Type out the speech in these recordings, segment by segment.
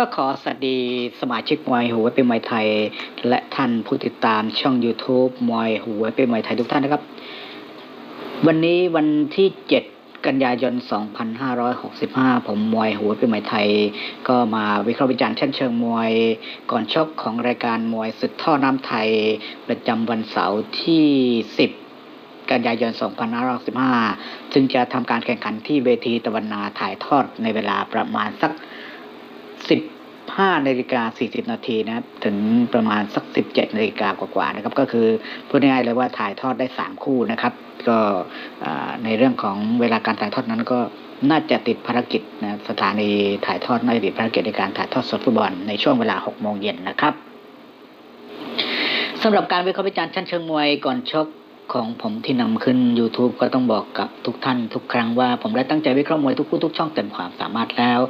ก็ขอสวัสดีสมาชิกมวยหัวเป็นมวยไทย และท่านผู้ติดตามช่อง YouTube มวยหัวเป็นมวยไทยทุกท่านนะครับ วันนี้วันที่ 7 กันยายน 2565 ผมมวยหัวเป็นมวยไทย ก็มาวิเคราะห์วิจารณ์ชั้นเชิงมวย ก่อนชกของรายการมวยสุดท่อน้ำไทย ประจำวันเสาร์ที่ 10กันยายน 2565 ซึ่งจะทำการแข่งขันที่เวทีตะวันนาถ่ายทอดในเวลาประมาณสัก 15นาฬิกา40นาทีนะครับ ถึงประมาณสัก17นาฬิกากว่าๆนะครับ ก็คือพูดง่ายๆเลยว่าถ่ายทอดได้3คู่นะครับ ก็ในเรื่องของเวลาการถ่ายทอดนั้นก็น่าจะติดภารกิจนะสถานีถ่ายทอดน่าจะติดภารกิจในการถ่ายทอดสดฟุตบอลในช่วงเวลา6โมงเย็นนะครับสำหรับการวิเคราะห์วิจารณ์ชั้นเชิงมวยก่อนชก ของผมที่นำขึ้น YouTube ก็ต้องบอกกับทุกท่านทุกครั้งว่าผมได้ตั้งใจวิเคราะห์มวยทุกคู่ทุกช่องเต็มความสามารถแล้ว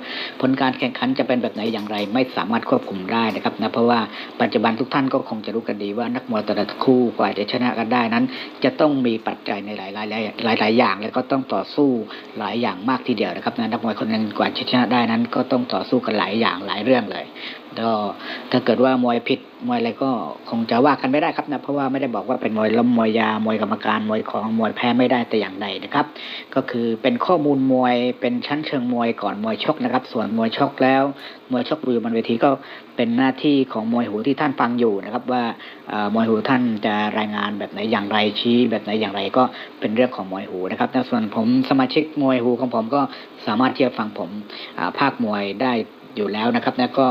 ผลการแข่งขันจะเป็นแบบไหนอย่างไรไม่สามารถควบคุมได้นะครับนะเพราะว่าปัจจุบันทุกท่านก็คงจะรู้กันดีว่านักมวยแต่ละคู่กว่าจะชนะกันได้นั้น จะต้องมีปัจจัยในหลายหลายหลายหลายอย่าง แล้วก็ต้องต่อสู้หลายอย่างมากทีเดียวนะครับนะนักมวยคนนึงกว่าจะชนะได้นั้น ก็ต้องต่อสู้กันหลายอย่างหลายเรื่องเลย ก็ถ้าเกิดว่ามวยผิดมวยอะไรก็คงจะว่ากันไม่ได้ครับนะเพราะว่าไม่ได้บอกว่าเป็นมวยล้มมวยยามวยกรรมการมวยของมวยแพ้ไม่ได้แต่อย่างใดนะครับ ก็คือเป็นข้อมูลมวยเป็นชั้นเชิงมวยก่อนมวยชกนะครับ ส่วนมวยชกแล้ว มวยชกอยู่บนเวทีก็เป็นหน้าที่ของมวยหูที่ท่านฟังอยู่นะครับ ว่ามวยหูท่านจะรายงานแบบไหนอย่างไรชี้แบบไหนอย่างไรก็เป็นเรื่องของมวยหูนะครับแต่ส่วนผมสมาชิกมวยหูของผมก็สามารถที่จะฟังผมอ่าภาคมวยได้ อยู่แล้วนะครับแล้วก็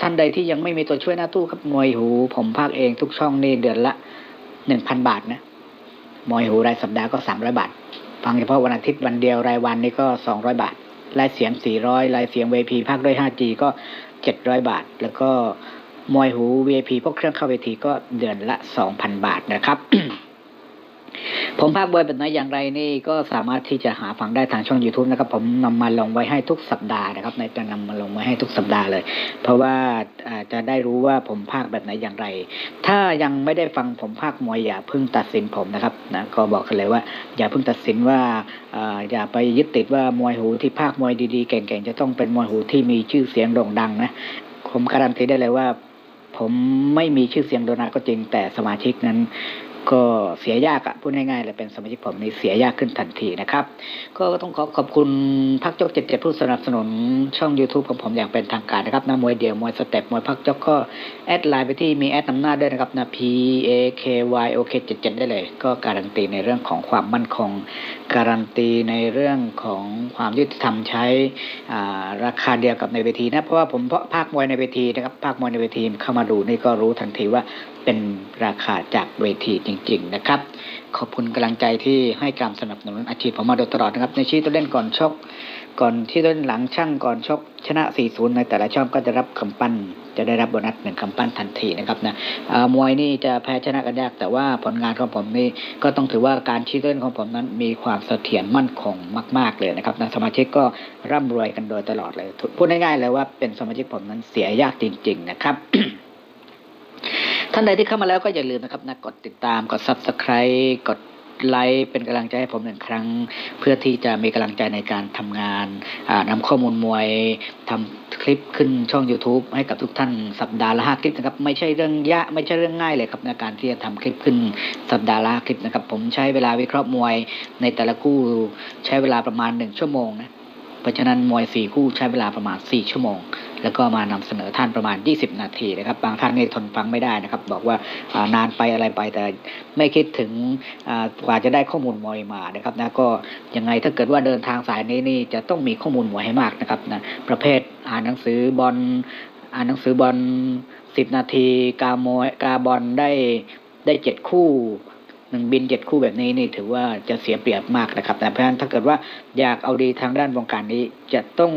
ท่านใดที่ยังไม่มีตัวช่วยหน้าตู้ครับมวยหู ผมภาคเองทุกช่องนี่เดือนละหนึ่งพันบาทนะมอยหูรายสัปดาห์ก็สามร้อยบาท ฟังเฉพาะวันอาทิตย์วันเดียวรายวันนี่ก็สองร้อยบาทรายเสียงสี่ร้อยรายเสียง VIP ภาคด้วย 5G ก็เจ็ดร้อยบาท แล้วก็มอยหู VIP พวกเครื่องเข้าเวทีก็เดือนละสองพันบาทนะครับ ผมภาคบอยแบบไหนอย่างไรนี่ก็สามารถที่จะหาฟังได้ทางช่อง YouTube นะครับ ผมนำมาลงไว้ให้ทุกสัปดาห์นะครับ ในจะนำมาลงไว้ให้ทุกสัปดาห์เลย เพราะว่าจะได้รู้ว่าผมภาคแบบไหนอย่างไร ถ้ายังไม่ได้ฟังผมภาคมวยอย่าเพิ่งตัดสินผมนะครับนะก็บอกกันเลยว่า อย่าเพิ่งตัดสินว่าอย่าไปยึดติดว่ามวยหูที่ภาคมวยดีๆเก่งๆจะต้องเป็นมวยหูที่มีชื่อเสียงโด่งดังนะผมการันตีได้เลยว่า ผมไม่มีชื่อเสียงโด่งดัก็จริงแต่สมาชิกนั้น ก็เสียยากอะพูดง่ายๆเลยเป็นสมาชิกผมนี่เสียยากขึ้นทันทีนะครับ ก็ต้องขอขอบคุณพักจกเจ็ดเจ็ดผู้สนับสนุนช่อง YouTube ของผมอย่างเป็นทางการนะครับนะมวยเดี่ยวมวยสเต็ปมวยพักจกก็แอดไลน์ไปที่มีแอดนำหน้าด้วยนะครับนะ P A K Y O K 7 7ได้เลย ก็การันตีในเรื่องของความมั่นคง การันตีในเรื่องของความยุติธรรมใช้ราคาเดียวกับในเวทีนะเพราะว่าผมเพาะภาคมวยในเวทีนะครับภาคมวยในเวทีเข้ามาดูนี่ก็รู้ทันทีว่าเป็นราคาจากเวทีจริง ๆ นะครับ ขอบคุณกำลังใจที่ให้การสนับสนุนอาชีพผมมาโดยตลอดนะครับ ในชี้ตัวเล่นก่อนชกก่อนที่เล่นหลังช่างก่อนชกชนะ 4-0 ในแต่ละช่องก็จะรับกำปั้น จะได้รับโบนัสหนึ่งกำปั้นทันทีนะครับนะอ่ามวยนี่จะแพ้ชนะกันยาก แต่ว่าผลงานของผมนี่ก็ต้องถือว่าการชี้เล่นของผมนั้นมีความเสถียรมั่นคงมาก ๆ เลยนะครับนะสมาชิกก็ร่ำรวยกันโดยตลอดเลย พูดง่ายๆเลยว่าเป็นสมาชิกผมนั้นเสียยากจริง ๆ นะครับ ท่านใดที่เข้ามาแล้วก็อย่าลืมนะครับนะกดติดตามกด subscribe กดไลค์เป็นกำลังใจให้ผมหนึ่งครั้ง เพื่อที่จะมีกำลังใจในการทำงานอ่านำข้อมูลมวยทำคลิปขึ้นช่อง YouTube ให้กับทุกท่านสัปดาห์ละห้าคลิปนะครับไม่ใช่เรื่องยากไม่ใช่เรื่องง่ายเลยครับในการที่จะทำคลิปขึ้นสัปดาห์ละคลิปนะครับผมใช้เวลาวิเคราะห์มวยในแต่ละคู่ใช้เวลาประมาณหนึ่งชั่วโมงนะ เพราะฉะนั้นมวยสี่คู่ใช้เวลาประมาณสี่ชั่วโมง แล้วก็มานำเสนอท่านประมาณ 20 นาทีนะครับ บางท่านนี่ทนฟังไม่ได้นะครับ บอกว่านานไปอะไรไปแต่ไม่คิดถึงกว่าจะได้ข้อมูลมวยมานะครับนะก็ยังไงถ้าเกิดว่าเดินทางสายนี้นี่จะต้องมีข้อมูลมวยให้มากนะครับนะประเภทอ่านหนังสือบอลอ่านหนังสือบอล10นาที กามวยกาบอลได้ได้เจ็ดคู่ หนึ่งบินเจ็ดคู่แบบนี้นี่ถือว่าจะเสียเปรียบมากนะครับนะเพราะฉะนั้นถ้าเกิดว่าอยากเอาดีทางด้านวงการนี้จะต้อง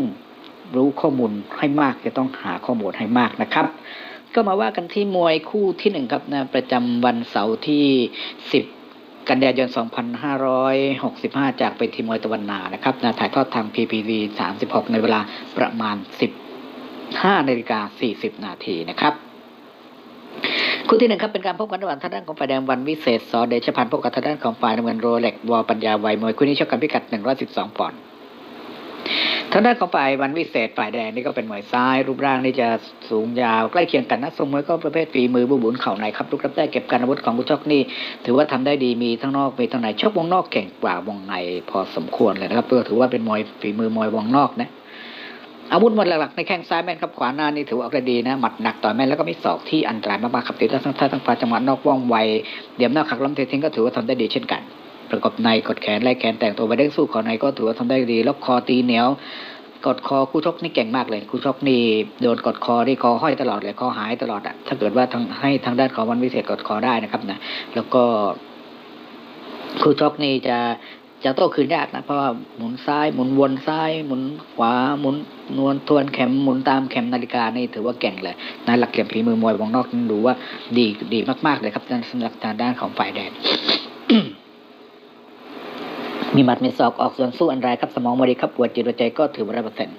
รู้ข้อมูลให้มากจะต้องหาข้อมูลให้มากนะครับ ก็มาว่ากันที่มวยคู่ที่หนึ่งครับนะประจำวันเสาร์ที่ 10กันยายน 2565 จากไปทีมวยตะวันนานะครับนะถ่ายทอดทาง PPV 36 ในเวลาประมาณ 15นาฬิกา40 นาทีนะครับ คู่ที่หนึ่งครับเป็นการพบกันระหว่างทางด้านของฝ่ายแดงวันวิเศษสอเดชพันธ์พบกับทางด้านของฝ่ายน้ำเงินโรเล็กวอลปัญญาไวมวยคู่นี้ชกกันพิกัด 112ปอนด์ทางด้านของฝ่ายวันวิเศษฝ่ายแดงนี่ก็เป็นมวยซ้าย รูปร่างนี่จะสูงยาวใกล้เคียงกันนะทรงมวยก็ประเภทฝีมือบุบุนเข่าในครับลูกรับได้เก็บการอาวุธของกุชกนี่ ถือว่าทำได้ดีมีทั้งนอกมีทั้งในชกวงนอกเก่งกว่าวงในพอสมควรเลยนะครับก็ถือว่าเป็นมวยฝีมือมวยวงนอกนะ อาวุธหมดหลักๆในแข้งซ้ายแม่นครับขวาหน้านี่ถือว่าออกได้ดีนะหมัดหนักต่อยแม่นแล้วก็มีศอกที่อันตรายมากๆครับติดทั้งท้าทั้งฟ้าจังหวะนอกว่องไวเดี่ยมหน้าขักล้มเททิ้งก็ถือว่าทำได้ดีเช่นกัน ประกอบในกดแขนไล่แขนแต่งตัวไปเด้งสู้ขอในก็ถือว่าทำได้ดีแล้วคอตีเหนียวกดคอคู่ชกนี่เก่งมากเลยคู่ชกนี่โดนกดคอที่คอห้อยตลอดเลยคอหายตลอดอะถ้าเกิดว่าทางให้ทางด้านของวันวิเศษกดคอได้นะครับนะแล้วก็คู่ชกนี่จะ จะโต้คืนยากนะเพราะว่าหมุนซ้ายหมุนวนซ้ายหมุนขวาหมุนนวลทวนเข็มหมุนตามเข็มนาฬิกานี่ถือว่าเก่งเลยนะหลักเหลี่ยมฝีมือมวยวงนอกนี่ดูว่าดีดีมากๆเลยครับสำหรับทางด้านของฝ่ายแดนมีหมัดมีศอกออกส่วนสู้อันไรครับสมองบริครับปวดจิตหัวใจก็ถือว่าร้อยเปอร์เซ็นต์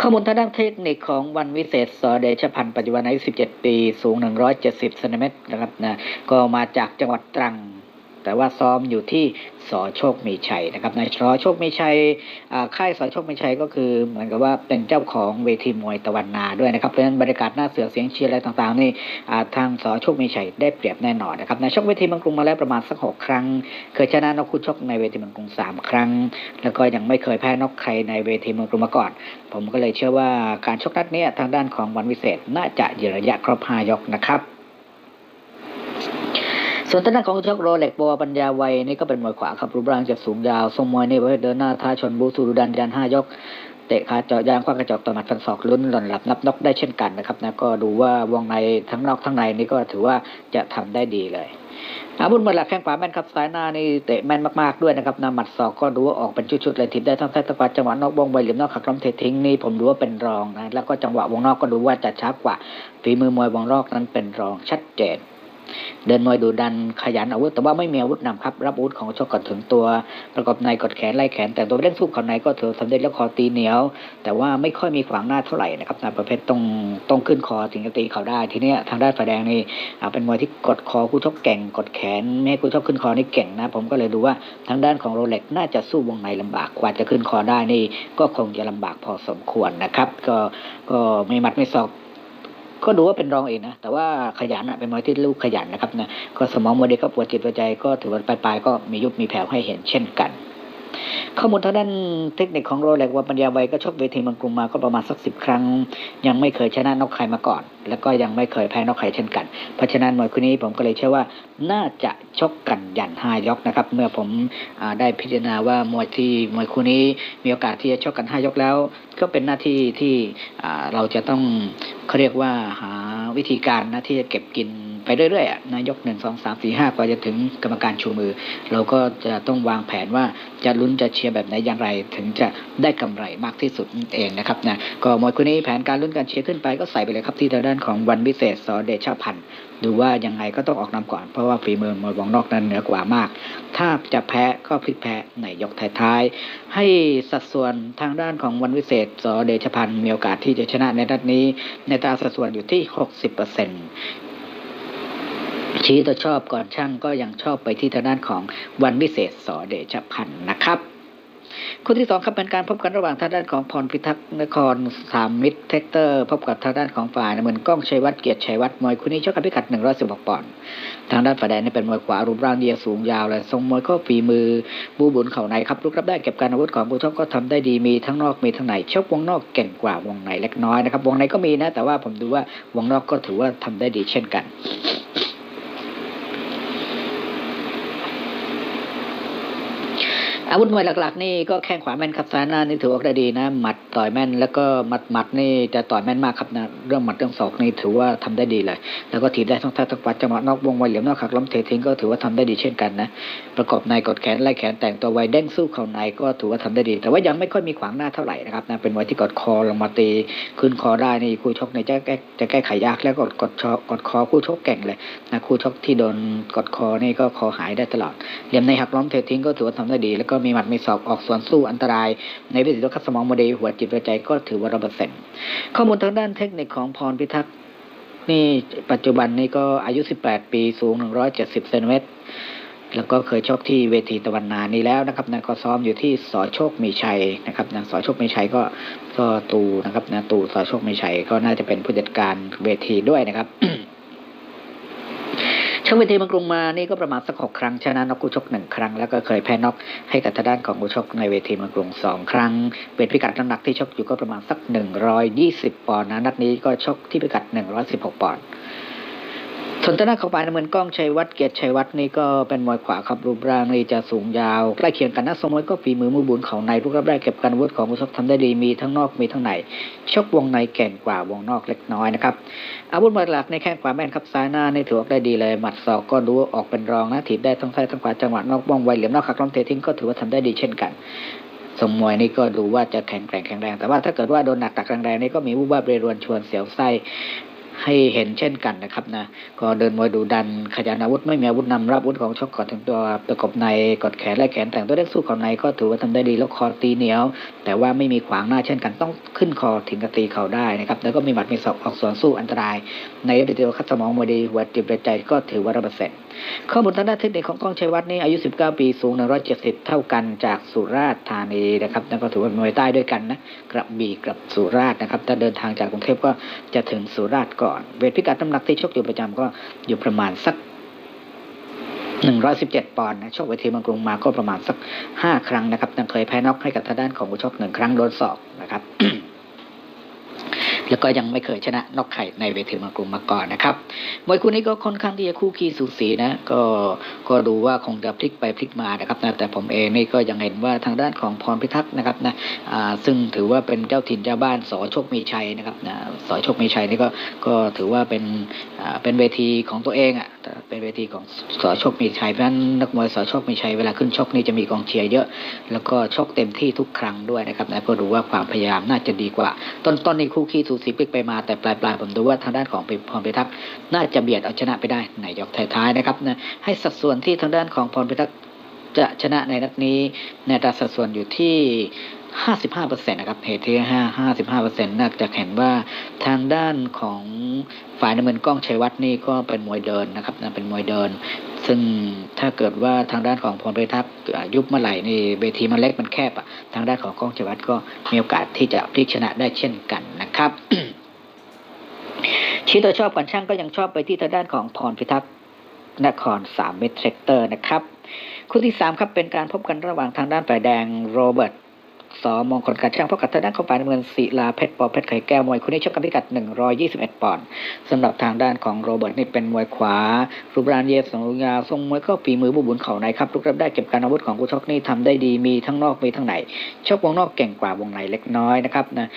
ข้อมูลทางด้านเทคนิคของวันวิเศษสอเดชพันธ์ปัจจุบันอายุ 17 ปี สูง 170เซนติเมตรนะครับนะก็มาจากจังหวัดตรัง แต่ว่าซ้อมอยู่ที่สอโชคมีชัยนะครับในสอโชคมีชัยอ่าค่ายสอโชคมีชัยก็คือเหมือนกับว่าเป็นเจ้าของเวทีมวยตะวันนาด้วยนะครับเพราะฉะนั้นบรรยากาศหน้าเสือเสียงเชียร์อะไรต่างๆนี่ทางสอโชคมีชัยได้เปรียบแน่นอนนะครับในชกเวทีเมืองกรุงมาแล้วประมาณสักหกครั้ง เคยชนะนกคู่ชกในเวทีเมืองกรุงสามครั้ง แล้วก็ยังไม่เคยแพ้นกใครในเวทีเมืองกรุงมาก่อน ผมก็เลยเชื่อว่าการชกนัดนี้ทางด้านของวันวิเศษน่าจะยืนระยะครบห้ายกนะครับ ส่วนทางด้านของชกโรเล็กบัวปัญญาวัยนี่ก็เป็นมวยขวาครับรูปร่างจะสูงยาวทรงมวยนี่ประเภทเดินหน้าท้าชนบูสูรุดันยันห้ายกเตะขาเจาะยางคว้างกระจอกต่อหมัดฟันศอกลุ้นหล่นหลับนับนกได้เช่นกันนะครับนะก็ดูว่าวงในทั้งนอกทั้งในนี่ก็ถือว่าจะทำได้ดีเลยอาวุธหมดหลักแข้งขวาแม่นครับซ้ายหน้านี่เตะแม่นมากๆด้วยนะครับนะหมัดศอกก็ดูว่าออกเป็นชุดๆเลยทิศได้ทั้งซ้ายทั้งขวาจังหวะนอกวงไวเหลี่ยมนอกขักล้มเททิ้งนี่ผมดูว่าเป็นรองนะแล้วก็จังหวะวงนอกก็ดูว่าจะช้ากว่าฝีมือมวยวงนอกนั้นเป็นรองชัดเจน เดินมวยดูดันขยันอาวุธ แต่ว่าไม่มีอาวุธนำครับรับอาวุธของชกก่อนถึงตัวประกอบในกดแขนไล่แขน แต่ตัวเล่นสู้เขาในก็ถือสำเร็จแล้วคอตีเหนียว แต่ว่าไม่ค่อยมีขวางหน้าเท่าไหร่นะครับนประเภทต้องต้องขึ้นคอถึงจะตีเขาได้ทีนี้ทางด้านฝ่ายแดงนี่เป็นมวยที่กดคอคู่ชกเก่งกดแขนไม่คู่ชกขึ้นคอนี่เก่งนะ ผมก็เลยดูว่าทางด้านของโรเล็กน่าจะสู้วงในลำบากกว่าจะขึ้นคอได้นี่ก็คงจะลำบากพอสมควรนะครับ ก็ก็ไม่มัดไม่ศอก ก็ดูว่าเป็นรองเองนะ แต่ว่าขยันอะเป็นมวยที่ลูกขยันนะครับนะก็สมองมวยเด็กก็ปวดจิตปวดใจก็ถือว่าปลายๆก็มียุบมีแผ่วให้เห็นเช่นกัน ข้อมูลทางด้านเทคนิคของโรเล็กว่าปัญญาไวก็ชกเวทีเมืองกรุงมาก็ประมาณสักสิบครั้ง ยังไม่เคยชนะนอกใครมาก่อน แล้วก็ยังไม่เคยแพ้นอกใครเช่นกัน เพราะฉะนั้นมวยคู่นี้ผมก็เลยเชื่อว่าน่าจะชกกันยันห้ายกนะครับ เมื่อผมอได้พิจารณาว่ามวยที่มวยคู่นี้มีโอกาสที่จะชกกันห้ายกแล้ว ก็เป็นหน้าที่ที่เราจะต้องเขาเรียกว่าหาวิธีการนะที่จะเก็บกิน ไปเรื่อยๆอะนายกหนึ่งสองสามสี่ห้ากว่าจะถึงกรรมการชูมือ เราก็จะต้องวางแผนว่าจะลุ้นจะเชียร์แบบไหนอย่างไร ถึงจะได้กำไรมากที่สุดนั่นเองนะครับนะก็มวยคู่นี้แผนการลุ้นการเชียร์ขึ้นไปก็ใส่ไปเลยครับที่ทางด้านของวันวิเศษสอเดชพันธ์ดูว่ายังไงก็ต้องออกนำก่อน เพราะว่าฝีมือมวยวงนอกนั้นเหนือกว่ามาก ถ้าจะแพ้ก็พลิกแพ้ในยกท้ายๆให้สัดส่วนทางด้านของวันวิเศษสอเดชพันธ์มีโอกาสที่จะชนะในนัดนี้ ในตาสัดส่วนอยู่ที่ 60% ชี้ตัวชอบก่อนช่างก็ยังชอบไปที่ทางด้านของวันวิเศษสอเดชพันธ์นะครับคู่ที่สองครับเป็นการพบกันระหว่างทางด้านของพรพิทักษ์นครสามมิตรเทคเตอร์ พบกับทางด้านของฝ่ายเหมือนก้องชัยวัฒน์เกียรติชัยวัฒน์มวยคู่นี้ชกกันพิกัด 116ปอนด์ทางด้านฝ่ายแดงนี่เป็นมวยขวารูปร่างเดียวสูงยาวเลยทรงมวยก็ฝีมือบูบุญเข่าในครับลุกรับได้เก็บการอาวุธของผู้ชกก็ทำได้ดีมีทั้งนอกมีทั้งในชกวงนอกเก่งกว่าวงในเล็กน้อยนะครับวงในก็มีนะแต่ว่าผมดูว่าวงนอกก็ถือว่าทำได้ดีเช่นกัน อาวุธมวยหลัก ๆ นี่ก็แข้งขวาแม่นครับซ้ายหน้านี่ถือว่าได้ดีนะหมัดต่อยแม่น แล้วก็หมัดหมัดนี่จะต่อยแม่นมากครับนะเรื่องหมัดเรื่องศอกนี่ถือว่าทำได้ดีเลย แล้วก็ถีบได้ทั้งท่าทั้งปัดจังหวะนอกวงไวเหลี่ยมนอกขักล้มเททิ้งก็ถือว่าทำได้ดีเช่นกันนะประกอบในกดแขนไล่แขนแต่งตัวไวเด้งสู้เข่าในก็ถือว่าทำได้ดี แต่ว่ายังไม่ค่อยมีขวางหน้าเท่าไหร่นะครับนะเป็นมวยที่กดคอลงมาตีขึ้นคอได้นี่คู่ชกเนี่ยจะแก้จะแก้ไขยากแล้วกดกดชอกดคอคู่ชกเก่งเลยนะคู่ชกที่โดนกดคอนี่ก็คอหายได้ตลอดเหลี่ยมในหักล้มเททิ้งก็ถือว่าทำได้ดีแล้วก็มีหมัดมีศอกออกสวนสู้อันตราย ในวิถีตัวคัดสมองโมเดลหัวจิตหัวใจก็ถือว่าร้อยเปอร์เซ็นต์ข้อมูลทางด้านเทคนิคของพรพิทักษ์นี่ปัจจุบันนี่ก็อายุ 18 ปีสูง 170เซนติเมตรแล้วก็เคยชกที่เวทีตะวันนานี้แล้วนะครับนะก็ซ้อมอยู่ที่สอโชคมีชัยนะครับนะสอโชคมีชัยก็ก็ตูนะครับนะตูสอโชคมีชัยก็น่าจะเป็นผู้จัดการเวทีด้วยนะครับ ชกเวทีบางกรุงมานี่ก็ประมาณสักหกครั้งชนะน็อกกูชกหนึ่งครั้งแล้วก็เคยแพ้น็อกให้กับทางด้านของกูชกในเวทีบางกรุงสองครั้ง เป็นพิกัดน้ำหนักที่ชกอยู่ก็ประมาณสักหนึ่งร้อยยี่สิบปอนด์นะนัดนี้ก็ชกที่พิกัดหนึ่งร้อยสิบหกปอนด์ ส่วนทางด้านของฝ่ายน้ำเงินกล้องชัยวัฒน์เกียรติชัยวัฒน์นี่ก็เป็นมวยขวาครับรูปร่างนี่จะสูงยาวใกล้เคียงกันนะสมมติก็ฝีมือมือบุญเของในลูกรับได้เก็บการวุธของกูชกทำได้ดีมีทั้งนอกมีทั้งในชกวงในแก่งกว่าวงนอกเล็กน้อยนะครับอาวุธหลักในแข้งขวาแม่นครับซ้ายหน้าในถือว่าได้ดีเลยหมัดศอกก็ดูออกเป็นรองนะถีบได้ทั้งซ้ายทั้งขวาจังหวะนอกว่องไวเหลี่ยมนอกขักล้อมเททิ้งก็ถือว่าทำได้ดีเช่นกันสมมวยนี่ก็ดูว่าจะแข็งแกร่งแข็งแรงแต่ว่าถ้าเกิดว่าโดนหนักตักแรงๆนี่ก็มีวูบวาบเรรวนชวนเสียวไส้ ให้เห็นเช่นกันนะครับนะก็เดินมวยดูดันขยันอาวุธไม่มีอาวุธนำรับอาวุธของชกกอนถึงตัวประกบในกดแขนไล่แขนแต่งตัวเล็กสู้ของในก็ถือว่าทำได้ดีแล้วคอตีเหนียว แต่ว่าไม่มีขวางหน้าเช่นกันต้องขึ้นคอถึงกระตีเขาได้นะครับแล้วก็มีหมัดมีศอกออกสวนสู้อันตราย ในเดียวคัดสมองมวยดีหัวจิตใจก็ถือว่าระเบิดเสร็จข้อมูลทางด้านเทคนิคของกล้องชัยวัฒน์นี่อายุ 19 ปีสูง 170 เท่ากันจากสุราษฎร์ธานีนะครับนั่นก็ถือว่ามวยใต้ด้วยกันนะกระบี่กับสุราษฎร์นะครับถ้าเดินทางจากกรุงเทพก็จะถึงสุราษฎร์ก่อน เวทพิกัดน้ำหนักที่ชกอยู่ประจำก็อยู่ประมาณสัก117ปอนด์นะชกเวทีมังกรุงมาก็ประมาณสัก5ครั้งนะครับยังเคยแพ้น็อกให้กับทางด้านของผู้ชกหนึ่งครั้งโดนศอกนะครับ แล้วก็ยังไม่เคยชนะนอกไข่ในเวทีบางกรุงมาก่อนนะครับมวยคู่นี้ก็ค่อนข้างที่จะคู่ขี้สูสีนะ ก็ก็ดูว่าคงจะพลิกไปพลิกมานะครับนะแต่ผมเองนี่ก็ยังเห็นว่าทางด้านของพรพิทักษ์นะครับนะอ่าซึ่งถือว่าเป็นเจ้าถิ่นเจ้าบ้านสอโชคมีชัยนะครับนะสอโชคมีชัยนี่ก็ก็ถือว่าเป็นเป็นเวทีของตัวเองอะ เป็นเวทีของสอโชคมีชัยเพราะนั้นนักมวยสอโชคมีชัยเวลาขึ้นชกนี่จะมีกองเชียร์เยอะ แล้วก็ชกเต็มที่ทุกครั้งด้วยนะครับนะก็ดูว่าความพยายามน่าจะดีกว่า ต้นต้นในคู่ขี้สูสีพลิกไปมาแต่ปลายปลายๆผมดูว่าทางด้านของพรพิทักษ์น่าจะเบียดเอาชนะไปได้ในยกท้ายๆนะครับนะให้สัดส่วนที่ทางด้านของพรพิทักษ์จะชนะในนัดนี้ในตราสัดส่วนอยู่ที่ 55%นะครับเหตุที่5 55%น่าจะเห็นว่าทางด้านของฝ่ายน้ำเงินกล้องชัยวัฒน์นี่ก็เป็นมวยเดินนะครับนะเป็นมวยเดิน ซึ่งถ้าเกิดว่าทางด้านของพรพิทักษ์ยุบเมื่อไหร่นี่เวทีมันเล็กมันแคบอะทางด้านของกล้องชัยวัฒน์ก็มีโอกาสที่จะพลิกชนะได้เช่นกันนะครับชี้ตัวชอบกันช่างก็ยังชอบไปที่ทางด้านของพรพิทักษ์นครสามเมตรเซกเตอร์นะครับ คู่ที่สามครับเป็นการพบกันระหว่างทางด้านฝ่ายแดงโรเบิร์ต สอมงคลการช่างพบกับทางด้านของฝ่ายน้ำเงินศิลาเพชรปอเพชรไข่แก้วมวยคู่นี้ชกกันพิกัด 121 ปอนด์สำหรับทางด้านของโรเบิร์ตนี่เป็นมวยขวา รูปร่างเยสสองลูกยาทรงมวยก็ฝีมือบุบุญเข่าในครับลุกรับได้เก็บการอาวุธของคู่ชกนี่ทำได้ดีมีทั้งนอกมีทั้งในชกวงนอกเก่งกว่าวงในเล็กน้อยนะครับนะ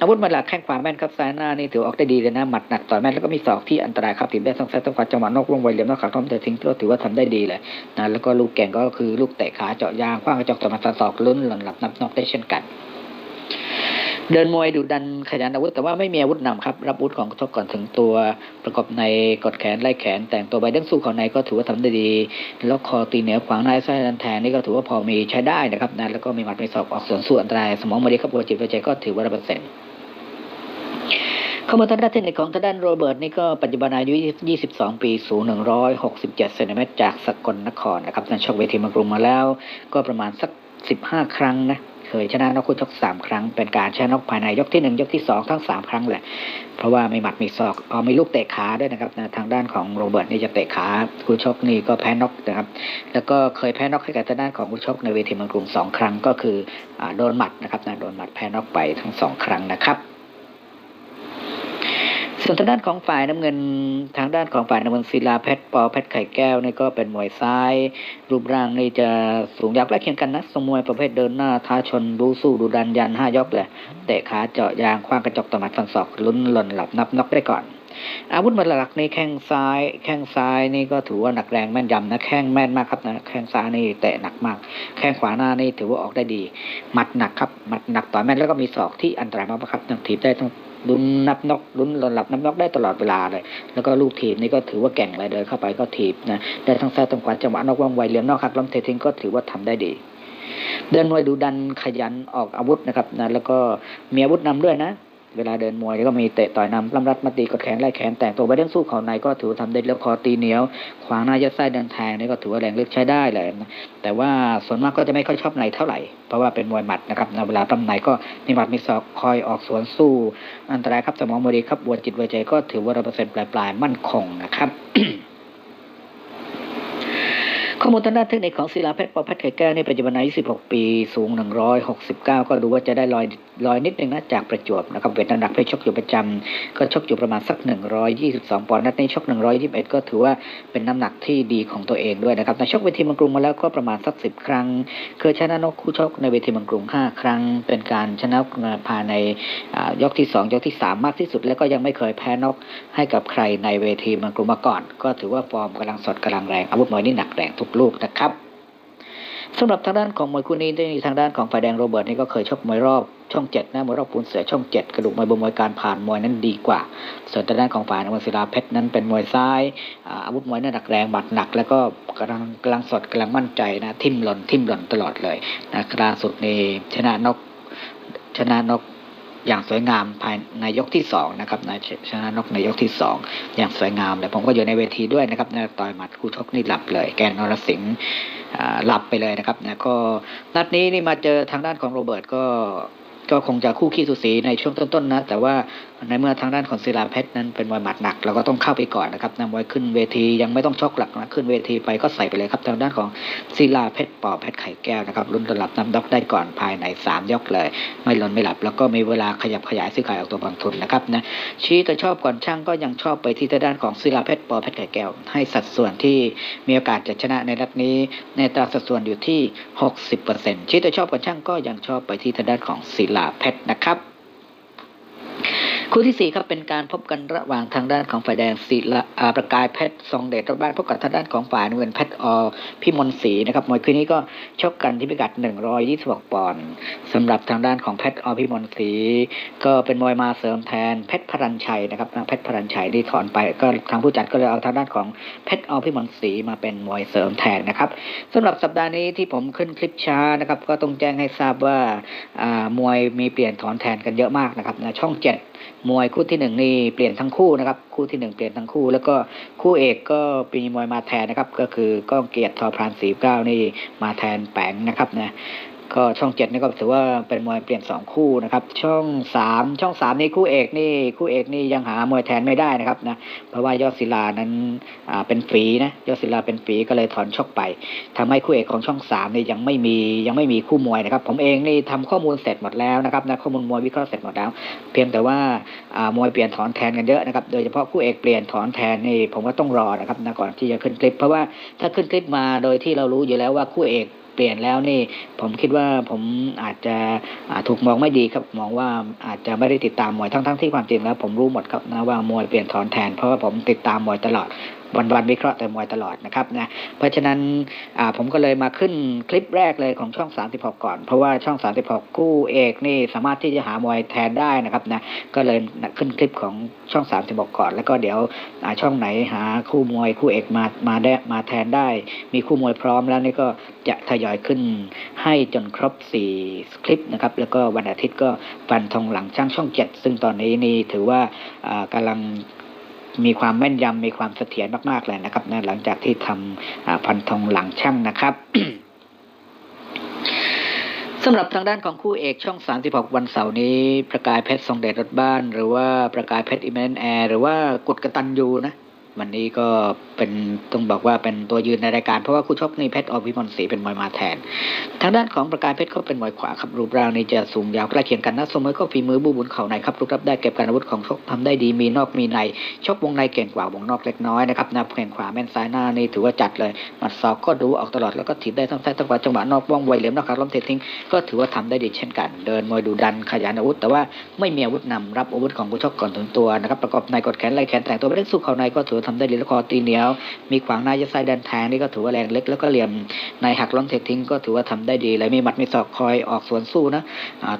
อาวุธมัดหลักแข้งขวาแม่นครับซ้ายหน้านี่ถือออกได้ดีเลยนะหมัดหนักต่อยแม่นแล้วก็มีศอกที่อันตรายครับถีบได้ทั้งซ้ายทั้งขวาจังหวะนอกวงไวเหลี่ยมนอกขาท้อมแต่ทิ้งก็ถือว่าทำได้ดีเลยนะแล้วก็ลูกแก่งก็คือลูกเตะขาเจาะยางคว้างกระจกต่อมาศอกลุ้นหล่นหลับนับนอกได้เช่นกัน เดินมวยดุดันขยันอาวุธ แต่ว่าไม่มีอาวุธนำครับ รับอาวุธของชกก่อนถึงตัวประกอบในกดแขนไล่แขน แต่งตัวใบเด้งสู้ของในก็ถือว่าทำได้ดี แล้วคอตีเหนือขวางในไส้ดันแทงนี่ก็ถือว่าพอมีใช้ได้นะครับนะแล้วก็มีหมัดมีศอกออกส่วนส่วนอันตรายสมองมาดีครับหัวจิตหัวใจก็ถือว่าระเบิดเสร็จข้อมูลทางด้านเทคนิคของทางด้านโรเบิร์ตนี่ก็ปัจจุบันอายุ 22 ปี สูง 167เซนติเมตรจากสกลนครนะครับนั่นชกเวทีมากรุงมาแล้ว ก็ประมาณสัก 15 ครั้งนะ เคยชนะนอกคู่ชกสามครั้ง เป็นการชนะนอกภายในยกที่หนึ่งยกที่สองทั้งสามครั้งแหละ เพราะว่ามีหมัดมีศอกเอามีลูกเตะขาด้วยนะครับ ทางด้านของโรเบิร์ตนี่จะเตะขาคู่ชกนี่ก็แพ้นอกนะครับ แล้วก็เคยแพ้นอกให้กับทางด้านของคู่ชกในเวทีเมืองกรุงสองครั้งก็คืออโดนหมัดนะครับโดนหมัดแพ้นอกไปทั้งสองครั้งนะครับ ส่วนทางด้านของฝ่ายน้ำเงินทางด้านของฝ่ายน้ำเงินศิลาเพชรปอเพชรไข่แก้วนี่ก็เป็นมวยซ้าย รูปร่างนี่จะสูงยาวใกล้เคียงกันนะทรงมวยประเภทเดินหน้าท้าชนรู้สู้ดูดันยันห้ายกเลยเตะขาเจาะยางคว้างกระจกต่อมัดฟันศอกลุ้นหล่นหลับนับน็อกได้ก่อน อาวุธมัดหลักในแข้งซ้าย แข้งซ้ายนี่ก็ถือว่าหนักแรงแม่นยำนะแข้งแม่นมากครับนะแข้งซ้ายนี่เตะหนักมาก แข้งขวาหน้านี่ถือว่าออกได้ดีหมัดหนักครับหมัดหนักต่อยแม่นแล้วก็มีศอกที่อันตรายมากครับทั้งถีบได้ทั้ง ลุ้นนับนกลุ้นหล่นหลับนับนกได้ตลอดเวลาเลย แล้วก็ลูกถีบนี่ก็ถือว่าแก่งเลยเดินเข้าไปก็ถีบนะได้ทั้งซ้ายทั้งขวาจังหวะนอกว่องไวเรียมนอกหักล้มเททิ้งก็ถือว่าทำได้ดีเดินไวยดูดันขยันออกอาวุธนะครับนะแล้วก็มีอาวุธนำด้วยนะ เวลาเดินมวยก็มีเตะต่อยนำล้ำรัดมาตีกดแขนไล่แขนแต่งตัวไปเรื่องสู้เข่าในก็ถือทำทำได้แล้วคอตีเหนียว ขวางหน้ายัดไส้เดินแทงนี่ก็ถือว่าแรงลึกใช้ได้เลยนะแต่ว่าส่วนมากก็จะไม่ค่อยชอบในเท่าไหร่ เพราะว่าเป็นมวยหมัดนะครับในเวลาตำไหนก็มีหมัดมีศอกคอยออกสวนสู้ อันตรายครับสมองมดีครับบวจิตไวใจก็ถือว่าร้อยเปอร์เซ็นต์ปลายๆมั่นคงนะครับ ข้อมูลทางด้านเทคนิคของศิลาเพชรปอเพชรไข่แก้วนี่ปัจจุบันอายุ16 ปี สูง 169 ก็ดูว่าจะได้ลอยลอยนิดนึงนะจากประจวบนะครับเวทน้ำหนักเพชรชกอยู่ประจำก็ชกอยู่ประมาณสัก 122 ปอนด์นัดนี้ชก 121 ก็ถือว่าเป็นน้ำหนักที่ดีของตัวเองด้วยนะครับในชกเวทีเมังกรุงมาแล้วก็ประมาณสัก 10 ครั้ง เคยชนะนกคู่ชกในเวทีเมังกรุง 5 ครั้ง เป็นการชนะภายในอ่ายกที่ 2 ยกที่ 3 มากที่สุด แล้วก็ยังไม่เคยแพ้นกให้กับใครในเวทีเมังกรุงมาก่อน ก็ถือว่าฟอร์มกำลังสดกำลังแรงอาวุธมวยนี่หนักแรงทุกลูกนะครับสำหรับทางด้านของมวยคู่นี้ได้ทางด้านของฝ่ายแดงโรเบิร์ตนี่ก็เคยชกมวยรอบช่องเจ็ดนะมวยรอบปูนเสือช่องเจ็ดกระดูกมวยบนมวยการผ่านมวยนั้นดีกว่า ส่วนทางด้านของฝ่ายนวลศิลาเพชรนั้นเป็นมวยซ้ายอาวุธมวยนั้นหนักแรงหมัดหนัก แล้วก็กำลังกำลังสดกำลังมั่นใจนะทิมหล่นทิมหล่นตลอดเลยนะล่าสุดนี่ชนะนกชนะนก อย่างสวยงามภายในยกที่สองนะครับนะชชนะนกในยกที่สองอย่างสวยงามเลยผมก็อยู่ในเวทีด้วยนะครับนะต่อยหมัดคู่ชกนี่หลับเลย แกนนรสิงห์หลับไปเลยนะครับนะก็นัดนี้นี่มาเจอทางด้านของโรเบิร์ตก็ก็คงจะคู่ขี้สุสีในช่วงต้นๆนะ แต่ว่าในเมื่อทางด้านของศิลาเพชรนั้นเป็นมวยหมัดหนักเราก็ต้องเข้าไปก่อนนะครับนะมวยขึ้นเวทียังไม่ต้องชกหลักนะขึ้นเวทีไปก็ใส่ไปเลยครับทางด้านของศิลาเพชรปอเพชรไข่แก้วนะครับรุ่นตลับน้ำด็อกได้ก่อนภายในสามยกเลย ไม่หล่นไม่หลับ แล้วก็มีเวลาขยับขยายซื้อขายออกตัวบางทุนนะครับนะชี้แต่ชอบก่อนช่างก็ยังชอบไปที่ทางด้านของศิลาเพชรปอเพชรไข่แก้ว ให้สัดส่วนที่มีโอกาสจะชนะในนัดนี้ ในอัตราสัดส่วนอยู่ที่ 60%ชี้แต่ชอบก่อนช่างก็ยังชอบไปที่ทางด้านของศิลาเพชรนะครับ คู่ที่สี่ครับเป็นการพบกันระหว่างทางด้านของฝ่ายแดงศิลาประกายเพชรทรงเดชรบ้านพบกับทางด้านของฝ่ายน้ำเงินเพชรอพิมลศรีนะครับมวยคืนนี้ก็ชกกันที่พิกัด 126 ปอนด์สำหรับทางด้านของเพชรอพิมลศรีก็เป็นมวยมาเสริมแทนเพชรพรัญชัยนะครับเพชรพรัญชัยที่ถอนไปก็ทางผู้จัดก็เลยเอาทางด้านของเพชรอพิมลศรีมาเป็นมวยเสริมแทนนะครับสำหรับสัปดาห์นี้ที่ผมขึ้นคลิปช้านะครับก็ต้องแจ้งให้ทราบว่ามวยมีเปลี่ยนถอนแทนกันเยอะมากนะครับนะช่องเจ็ด มวยคู่ที่หนึ่งนี่เปลี่ยนทั้งคู่นะครับ คู่ที่หนึ่งเปลี่ยนทั้งคู่ แล้วก็คู่เอกก็ปีมวยมาแทนนะครับ ก็คือก้องเกียรติทอพรานสีเก้านี่มาแทนแปงนะครับนะ ก็ช่องเจ็ดนี่ก็ถือว่าเป็นมวยเปลี่ยนสองคู่นะครับ ช่องสามช่องสามนี่คู่เอกนี่คู่เอกนี่ยังหามวยแทนไม่ได้นะครับนะเพราะว่ายอดศิลานั้นอ่าเป็นฝีนะยอดศิลาเป็นฝีก็เลยถอนชกไปทำให้คู่เอกของช่องสามนี่ยังไม่มียังไม่มีคู่มวยนะครับ ผมเองนี่ทำข้อมูลเสร็จหมดแล้วนะครับนะข้อมูลมวยวิเคราะห์เสร็จหมดแล้ว เพียงแต่ว่าอ่ามวยเปลี่ยนถอนแทนกันเยอะนะครับโดยเฉพาะคู่เอกเปลี่ยนถอนแทนนี่ผมก็ต้องรอนะครับนะก่อนที่จะขึ้นคลิป เพราะว่าถ้าขึ้นคลิปมาโดยที่เรารู้อยู่แล้วว่าคู่เอก เปลี่ยนแล้วนี่ ผมคิดว่าผมอาจจะถูกมองไม่ดีครับมองว่าอาจจะไม่ได้ติดตามมวยทั้งๆที่ความจริงแล้ว ผมรู้หมดครับนะว่ามวยเปลี่ยนถอนแทนเพราะว่าผมติดตามมวยตลอด วันวันๆวิเคราะห์แต่มวยตลอดนะครับนะเพราะฉะนั้นผมก็เลยมาขึ้นคลิปแรกเลยของช่อง 36 ก่อน เพราะว่าช่อง 36 คู่เอกนี่สามารถที่จะหามวยแทนได้นะครับนะก็เลยขึ้นคลิปของช่อง 36 ก่อน แล้วก็เดี๋ยวช่องไหนหาคู่มวยคู่เอกมามาได้มาแทนได้ มีคู่มวยพร้อมแล้วนี่ก็จะทยอยขึ้นให้จนครบ 4 คลิปนะครับแล้วก็วันอาทิตย์ก็ฟันธงหลังช่างช่อง 7 ซึ่งตอนนี้นี่ถือว่าอ่ากำลัง มีความแม่นยำมีความเสถียรมากๆเลยนะครับนะหลังจากที่ทำอ่าพันธงหลังช่างนะครับสำหรับทางด้านของคู่เอกช่อง 36 วันเสาร์นี้ ประกายเพชรทรงเดชรถบ้าน หรือว่าประกายเพชรอิมเมนแอร์หรือว่ากุดกระตันยูนะ วันนี้ก็เป็นต้องบอกว่าเป็นตัวยืนในรายการเพราะว่าคู่ชกนี่เพชรอภิมลศรีเป็นมวยมาแทน ทางด้านของประกายเพชรเขาเป็นมวยขวาครับรูปร่างนี่จะสูงยาวใกล้เคียงกันนะสมมติก็ฝีมือบูบุญเข่าในครับลูกรับได้เก็บการอาวุธของชกทำได้ดีมีนอกมีในชกวงในเก่งกว่าวงนอกเล็กน้อยนะครับนับแข่งขวาแม่นซ้ายหน้านี่ถือว่าจัดเลยหมัดศอกก็ดูออกตลอดแล้วก็ถีบได้ทั้งซ้ายทั้งขวาจังหวะนอกว่องไวเหลี่ยมนอกขาล้มเททิ้งก็ถือว่าทำได้ดีเช่นกัน เดินมวยดูดันขยันอาวุธ แต่ว่าไม่มีอาวุธนำรับอาวุธของผู้ชกก่อนถึงตัวนะครับประกอบในกดแขนไล่แขนแต่งตัวไปเล่นสู้เข่าในก็ถือทำทำได้ดีแล้วคอตีเหนียว มีขวางหน้ายัดไส้ดันแทงนี่ก็ถือว่าแรงเล็กแล้วก็เหลี่ยมในหักล้มเททิ้งก็ถือว่าทำได้ดีเลยมีหมัดมีศอกคอยออกสวนสู้นะ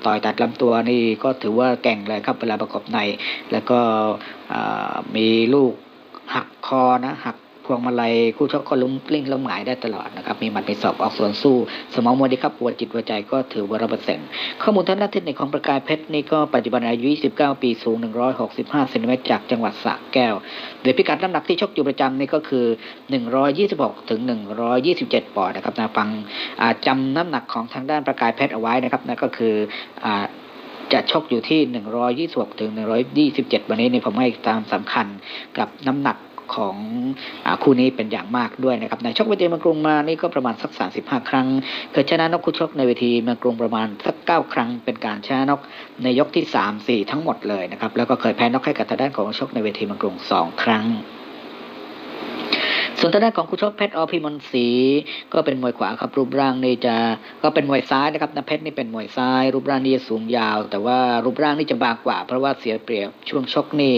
ต่อยตัดลำตัวนี่ก็ถือว่าแก่งเลยครับเวลาประกอบใน แล้วก็มีลูกหักคอนะหัก พวงมาลัยคู่ชกก็ล้มกลิ้งล้มหงายได้ตลอดนะครับมีหมัดมีศอกออกสวนสู้ สมองมวยดีครับหัวจิตหัวใจก็ถือว่าร้อยเปอร์เซ็นต์ข้อมูลทางด้านเทคนิคของประกายเพชรนี่ก็ปัจจุบันอายุ 29 ปีสูง 165เซนติเมตรจากจังหวัดสระแก้วโดยพิกัดน้ำหนักที่ชกอยู่ประจำนี่ก็คือ 126ถึง127ปอนด์นะครับนะฟังจำน้ำหนักของทางด้านประกายเพชรเอาไว้นะครับนั่นก็คืออจะชกอยู่ที่ 126ถึง127 วันนี้นี่ผมให้ตามสำคัญกับน้ำหนัก ของอคู่นี้เป็นอย่างมากด้วยนะครับในชกเวทีเมืองกรุงมานี่ก็ประมาณสัก 35 ครั้ง เคยชนะนกคู่ชกในเวทีเมืองกรุงประมาณสัก 9 ครั้ง เป็นการชนะนกในยกที่ 3 4 ทั้งหมดเลยนะครับแล้วก็เคยแพ้นกให้กับทางด้านของชกในเวทีเมืองกรุง 2 ครั้ง ส่วนทางด้านของคู่ชกเพชรอพิมลศรีก็เป็นมวยขวาครับรูปร่างนี่จะก็เป็นมวยซ้ายนะครับนะเพชรนี่เป็นมวยซ้าย รูปร่างนี่จะสูงยาว แต่ว่ารูปร่างนี่จะบางกว่า เพราะว่าเสียเปรียบช่วงชกนี่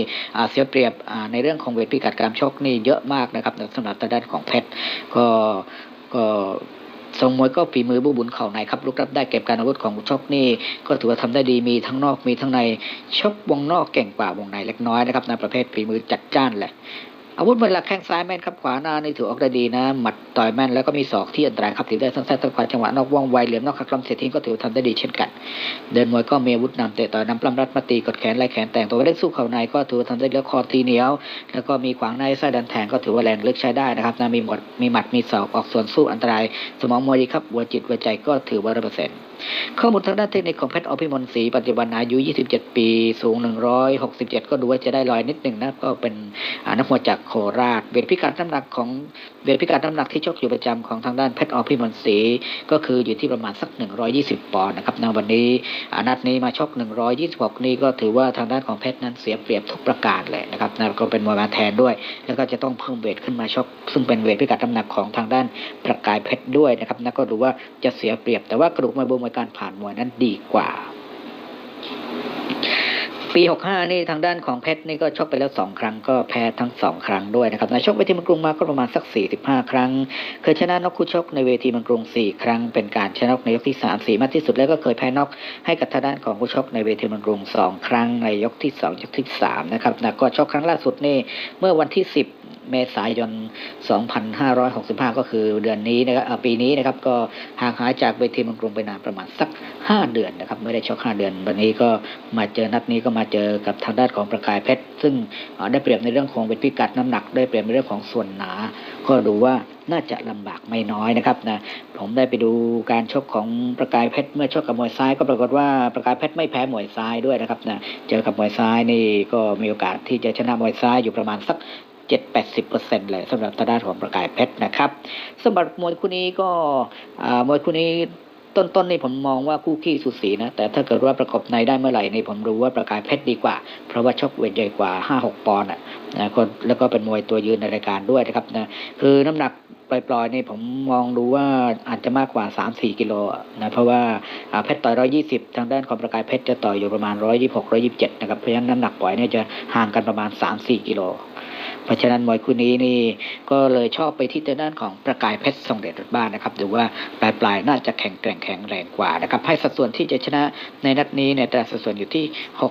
เสียเปรียบในเรื่องของเวทพิกัดการชกนี่เยอะมากนะครับสำหรับทางด้านของเพชรก็ก็ทรงมวยก็ฝีมือบุบุญเข่าในครับลุกรับได้เก็บการอาวุธของชกนี่ก็ถือว่าทำได้ดีมีทั้งนอกมีทั้งในชกวงนอกเก่งกว่าวงในเล็กน้อยนะครับในประเภทฝีมือจัดจ้านแหละ อาวุธมันหลักแข้งซ้ายแม่นครับขวาหน้านี่ถือออกได้ดีนะ หมัดต่อยแม่นแล้วก็มีศอกที่อันตรายครับถือได้ทั้งซ้ทั้งขวาจังหวะนอกว่องไวเหลี่ยมนอกขัดลำเสียทิ้งก็ถือว่าทำได้ดีเช่นกัน เดินมวยก็มีอาวุธนำเตะต่อยนำปล้ำรัดมาตีกดแขนไล่แขนแต่งตัวเล่นสู้เข่าในก็ถือว่าทำได้แล้วคอตีเหนียว แล้วก็มีขวางในไส้ดันแทงก็ถือว่าแรงลึกใช้ได้นะครับนะมีหมดมีหมัดมีศอกออกส่วนสู้อันตราย สมองมวยดีครับหัวจิตหัวใจก็ถือว่าร้อยเปอร์เซ็นต์ข้อมูลทางด้านเทคนิคของเพชรอภิมลศรีปัจจุบันอายุ 27 ปี สูง 167 ก็ดูว่าจะได้ลอยนิดหนึ่งนะ ก็เป็นนักมวยจากโคราช เวทพิกัดน้ำหนักของเวทพิกัดน้ำหนักที่ชกอยู่ประจำของทางด้านเพชรอภิมลศรีก็คืออยู่ที่ประมาณสัก 120 ปอนด์นะครับในวันนี้อนัดนี้มาชก 126 นี่ก็ถือว่าทางด้านของเพชรนั้นเสียเปรียบทุกประการเลยนะครับนะก็เป็นมวยมาแทนด้วย แล้วก็จะต้องเพิ่มเวทขึ้นมาชก ซึ่งเป็นเวทพิกัดน้ำหนักของทางด้านประกายเพชรด้วยนะครับนะก็ดูว่าจะเสียเปรียบแต่ว่ากระดูกมวยบูมวยการผ่านมวยนั้นดีกว่า ปี 65 นี่ทางด้านของเพชรนี่ก็ชกไปแล้ว 2 ครั้งก็แพ้ทั้ง 2 ครั้งด้วยนะครับในชกเวทีมืองกรุงมาก็ประมาณสัก 45 ครั้ง เคยชนะนกคู่ชกในเวทีมืองกรุง 4 ครั้ง เป็นการชนะนกในยกที่ 3 4 มากที่สุดแล้วก็เคยแพ้นกให้กับทางด้านของคู่ชกในเวทีมืองกรุง 2 ครั้งในยกที่ 2 ยกที่ 3 นะครับนะก็ชกครั้งล่าสุดนี่เมื่อวันที่ 10เมษายน 2565 ก็คือเดือนนี้นะครับปีนี้นะครับก็ห่างหายจากเวทีมืองกรไปนานประมาณสัก 5 เดือนนะครับ ไม่ได้ชก5เดือน วันนี้ก็มาเจอนัดนี้ก็มาเจอกับทางด้านของประกายเพชร ซึ่งได้เปรียบในเรื่องของเวทพิกัดน้ำหนัก ได้เปรียบในเรื่องของส่วนหนา ก็ดูว่าน่าจะลำบากไม่น้อยนะครับนะผมได้ไปดูการชกของประกายเพชรเมื่อชกกับมวยซ้าย ก็ปรากฏว่าประกายเพชรไม่แพ้มวยซ้ายด้วยนะครับนะเจอกับมวยซ้ายนี่ก็มีโอกาสที่จะชนะมวยซ้ายอยู่ประมาณสักเจ็ดแปดสิบเปอร์เซ็นต์เลยสำหรับทางด้านของประกายเพชรนะครับสำหรับมวยคู่นี้ก็มวยคู่นี้ ต้นๆนี่ผมมองว่าคู่ขี้สุสีนะ แต่ถ้าเกิดว่าประกบในได้เมื่อไหร่นี่ผมรู้ว่าประกายเพชรดีกว่า เพราะว่าชกเวทใหญ่กว่าห้าหกปอนด์อะนะคนแล้วก็เป็นมวยตัวยืนในรายการด้วยนะครับนะคือน้ำหนักปล่อยๆนี่ผมมองดูว่าอาจจะมากกว่าสามสี่กิโลนะเพราะว่าเพชรต่อยร้อยี่สิบทางด้านของประกายเพชรจะต่อยอยู่ประมาณร้อยยี่หกร้อยี่สิบเจ็ดนะครับเพราะฉะนั้นน้ำหนักปล่อยเนี่ยจะห่างกันประมาณสามสี่กิโล เพราะฉะนั้นมวยคู่นี้นี่ก็เลยชอบไปที่ทางด้านของประกายเพชรทรงเดชรถบ้านนะครับดูว่าปลายปลายๆน่าจะแข็งแกร่งแข็งแรงกว่านะครับให้สัดส่วนที่จะชนะในนัดนี้เนี่ยแต่สัดส่วนอยู่ที่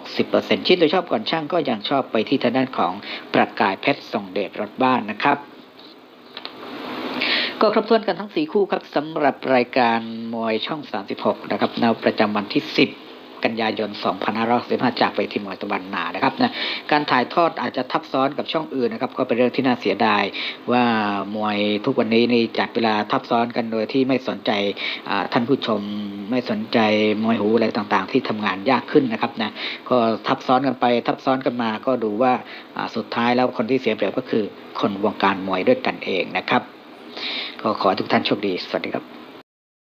60%ชิ้นโดยชอบก่อนช่างก็ยังชอบไปที่ทางด้านของประกายเพชรทรงเดชรถบ้านนะครับก็ครบถ้วนกันทั้ง 4 คู่ครับสำหรับรายการมวยช่อง 36 นะครับในประจำวันที่ 10 กันยายน 2565จากไปที่มวยตะวันนานะครับนะการถ่ายทอดอาจจะทับซ้อนกับช่องอื่นนะครับก็เป็นเรื่องที่น่าเสียดายว่ามวยทุกวันนี้นี่จัดเวลาทับซ้อนกันโดยที่ไม่สนใจท่านผู้ชมไม่สนใจมวยหูอะไรต่างๆ ที่ทำงานยากขึ้นนะครับนะก็ทับซ้อนกันไปทับซ้อนกันมาก็ดูว่าสุดท้ายแล้วคนที่เสียเปรียบก็คือคนวงการมวยด้วยกันเองนะครับ ก็ขอทุกท่านโชคดี สวัสดีครับ